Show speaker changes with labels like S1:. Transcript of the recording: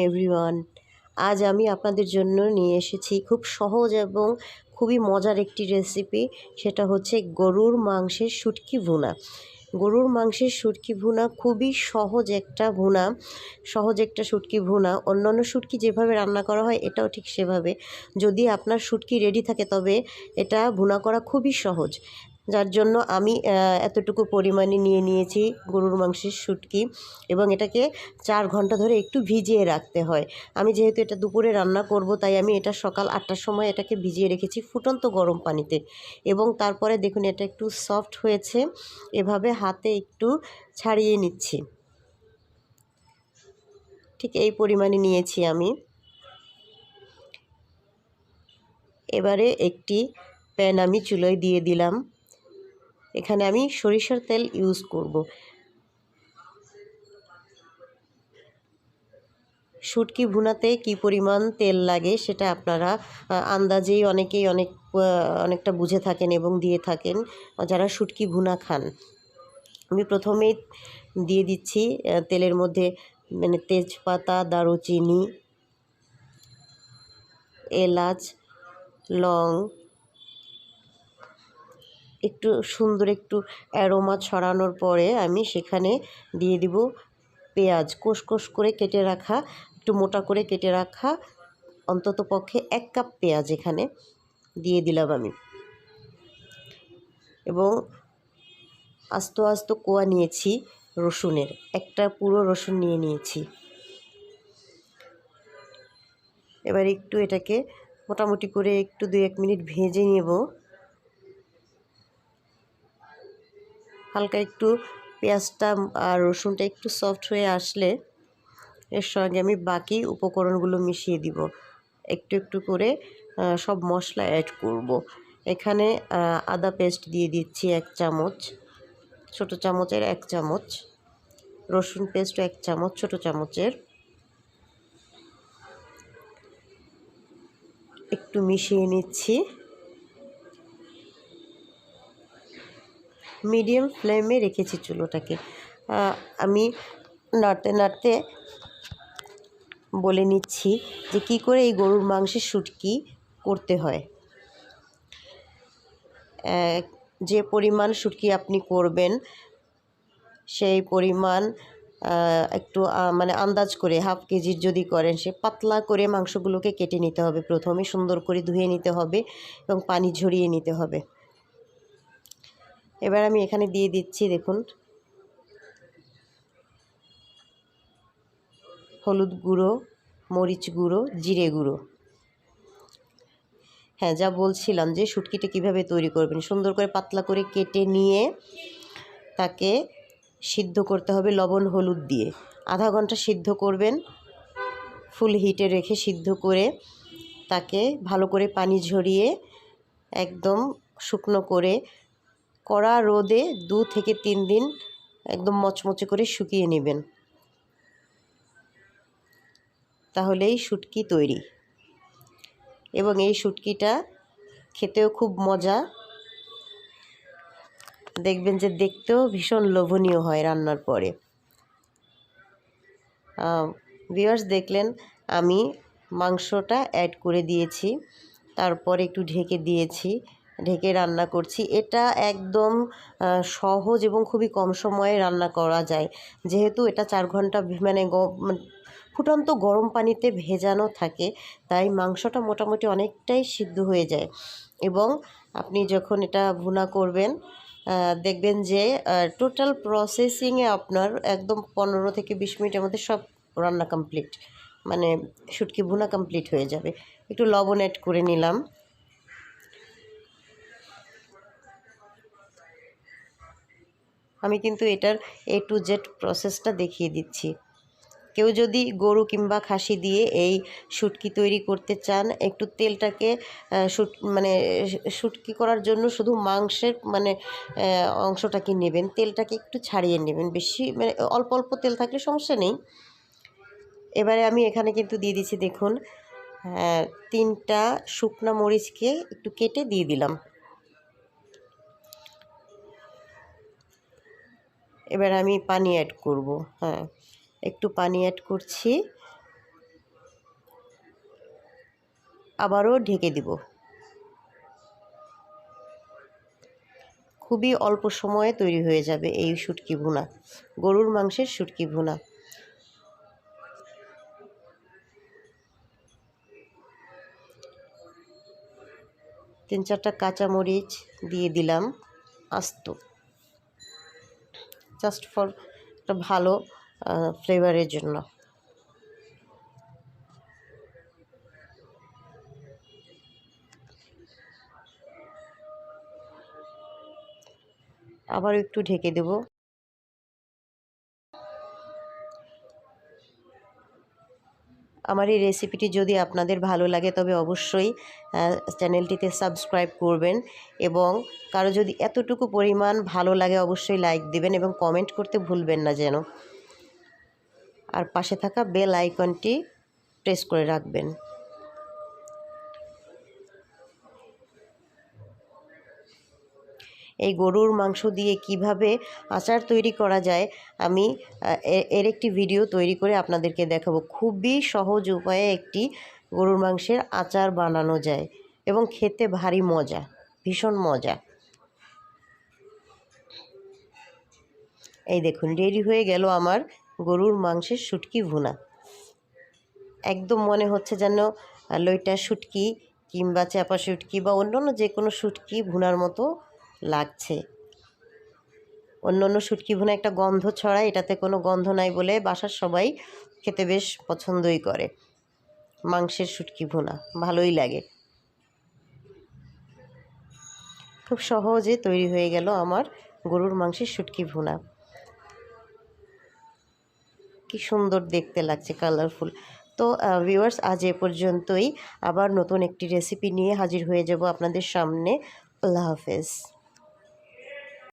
S1: Everyone আজ আমি আপনাদের জন্য নিয়ে এসেছি খুব সহজ এবং খুবই মজার একটি রেসিপি সেটা হচ্ছে গরুর মাংসের শুটকি ভুনা। গরুর মাংসের শুটকি ভুনা খুবই সহজ একটা ভুনা, সহজ একটা শুটকি ভুনা। অন্যান্য শুটকি যেভাবে রান্না করা হয়, এটাও ঠিক সেভাবে। যদি আপনার শুটকি রেডি থাকে, তবে এটা ভুনা করা খুবই সহজ। যার জন্য আমি এতটুকু পরিমাণে নিয়ে নিয়েছি গরুর মাংসের শুটকি এবং এটাকে চার ঘণ্টা ধরে একটু ভিজিয়ে রাখতে হয়। আমি যেহেতু এটা দুপুরে রান্না করব, তাই আমি এটা সকাল আটটার সময় এটাকে ভিজিয়ে রেখেছি ফুটন্ত গরম পানিতে। এবং তারপরে দেখুন এটা একটু সফট হয়েছে, এভাবে হাতে একটু ছাড়িয়ে নিচ্ছি। ঠিক এই পরিমাণে নিয়েছি আমি। এবারে একটি প্যান আমি চুলোয় দিয়ে দিলাম। এখানে আমি সরিষার তেল ইউজ করব। শুটকি ভুনাতে কি পরিমাণ তেল লাগে সেটা আপনারা আন্দাজেই অনেকেই অনেক অনেকটা বুঝে থাকেন এবং দিয়ে থাকেন। যারা শুটকি ভুনা খান, আমি প্রথমেই দিয়ে দিচ্ছি তেলের মধ্যে মানে তেজপাতা, দারুচিনি, এলাচ, লং একটু সুন্দর একটু অ্যারোমা ছড়ানোর পরে আমি সেখানে দিয়ে দিব পেঁয়াজ। কোষ কোষ করে কেটে রাখা, একটু মোটা করে কেটে রাখা অন্তত পক্ষে এক কাপ পেঁয়াজ এখানে দিয়ে দিলাম আমি। এবং আস্ত আস্ত কোয়া নিয়েছি রসুনের, একটা পুরো রসুন নিয়ে নিয়েছি। এবার একটু এটাকে মোটামুটি করে একটু দুই এক মিনিট ভেজে নেব। হালকা একটু পেঁয়াজটা আর রসুনটা একটু সফট হয়ে আসলে এর সঙ্গে আমি বাকি উপকরণগুলো মিশিয়ে দিব। একটু একটু করে সব মশলা অ্যাড করব। এখানে আদা পেস্ট দিয়ে দিচ্ছি এক চামচ, ছোট চামচের এক চামচ, রসুন পেস্ট এক চামচ, ছোট চামচের। একটু মিশিয়ে নিচ্ছি। মিডিয়াম ফ্লেমে রেখেছি চুলোটাকে। আমি নাড়তে নাড়তে বলে নিচ্ছি যে কি করে এই গরুর মাংসের শুটকি করতে হয়। যে পরিমাণ শুটকি আপনি করবেন, সেই পরিমাণ একটু মানে আন্দাজ করে, হাফ কেজির যদি করেন, সে পাতলা করে মাংসগুলোকে কেটে নিতে হবে। প্রথমে সুন্দর করে ধুয়ে নিতে হবে এবং পানি ঝরিয়ে নিতে হবে। এবার আমি এখানে দিয়ে দিচ্ছি, দেখুন। হলুদ গুঁড়ো, মরিচ গুঁড়ো, জিরে গুঁড়ো। হ্যাঁ যা বলছিলাম যে শুটকিটা কীভাবে তৈরি করবেন। সুন্দর করে পাতলা করে কেটে নিয়ে তাকে সিদ্ধ করতে হবে লবণ হলুদ দিয়ে। আধা ঘণ্টা সিদ্ধ করবেন, ফুল হিটে রেখে সিদ্ধ করে তাকে ভালো করে পানি ঝরিয়ে একদম শুকনো করে কড়া রোদে দু থেকে তিন দিন একদম মচমচে করে শুকিয়ে নেবেন। তাহলেই শুটকি তৈরি। এবং এই শুটকিটা খেতেও খুব মজা। দেখবেন যে দেখতেও ভীষণ লোভনীয় হয় রান্নার পরে। ভিউয়ার্স দেখলেন, আমি মাংসটা অ্যাড করে দিয়েছি, তারপর একটু ঢেকে দিয়েছি। ঢেকে রান্না করছি। এটা একদম সহজ এবং খুবই কম সময়ে রান্না করা যায়। যেহেতু এটা চার ঘণ্টা মানে মানে ফুটন্ত গরম পানিতে ভেজানো থাকে, তাই মাংসটা মোটামুটি অনেকটাই সিদ্ধ হয়ে যায়। এবং আপনি যখন এটা ভুনা করবেন দেখবেন যে টোটাল প্রসেসিংয়ে আপনার একদম পনেরো থেকে বিশ মিনিটের মধ্যে সব রান্না কমপ্লিট মানে শুটকি ভুনা কমপ্লিট হয়ে যাবে। একটু লবণ অ্যাড করে নিলাম। আমি কিন্তু এটার এ টু জেড প্রসেসটা দেখিয়ে দিচ্ছি। কেউ যদি গরু কিংবা খাসি দিয়ে এই শুটকি তৈরি করতে চান, একটু তেলটাকে শুট মানে শুটকি করার জন্য শুধু মাংসের মানে অংশটাকে নেবেন, তেলটাকে একটু ছাড়িয়ে নেবেন। বেশি মানে অল্প অল্প তেল থাকলে সমস্যা নেই। এবারে আমি এখানে কিন্তু দিয়ে দিচ্ছি, দেখুন তিনটা শুকনা মরিচকে একটু কেটে দিয়ে দিলাম। এবার আমি পানি অ্যাড করব হ্যাঁ। একটু পানি অ্যাড করছি। আবারও ঢেকে দিব। খুবই অল্প সময়ে তৈরি হয়ে যাবে এই শুটকি ভুনা, গরুর মাংসের শুটকি ভুনা। তিন চারটা কাঁচামরিচ দিয়ে দিলাম, আস্ত। জাস্ট ফর একটা ভালো ফ্লেভারের জন্য। আবার একটু ঢেকে দেব। আমার এই রেসিপিটি যদি আপনাদের ভালো লাগে, তবে অবশ্যই চ্যানেলটিতে সাবস্ক্রাইব করবেন এবং কারও যদি এতটুকু পরিমাণ ভালো লাগে, অবশ্যই লাইক দিবেন এবং কমেন্ট করতে ভুলবেন না যেন। আর পাশে থাকা বেল আইকনটি প্রেস করে রাখবেন। এই গরুর মাংস দিয়ে কীভাবে আচার তৈরি করা যায়, আমি এর একটি ভিডিও তৈরি করে আপনাদেরকে দেখাবো। খুবই সহজ উপায়ে একটি গরুর মাংসের আচার বানানো যায় এবং খেতে ভারী মজা, ভীষণ মজা। এই দেখুন, রেডি হয়ে গেল আমার গরুর মাংসের শুটকি ভুনা। একদম মনে হচ্ছে যেন লইটা শুটকি কিংবা চাপা শুটকি বা অন্যান্য যে কোনো শুটকি ভুনার মতো লাগছে। অন্য অন্য শুটকি ভুনা একটা গন্ধ ছড়ায়, এটাতে কোনো গন্ধ নাই বলে বাসার সবাই খেতে বেশ পছন্দই করে। মাংসের শুটকি ভুনা, ভালোই লাগে। খুব সহজে তৈরি হয়ে গেল আমার গরুর মাংসের শুটকি ভুনা। কি সুন্দর দেখতে লাগছে কালারফুল তো ভিউয়ার্স আজ এ পর্যন্তই। আবার নতুন একটি রেসিপি নিয়ে হাজির হয়ে যাব আপনাদের সামনে। আল্লাহ হাফেজ।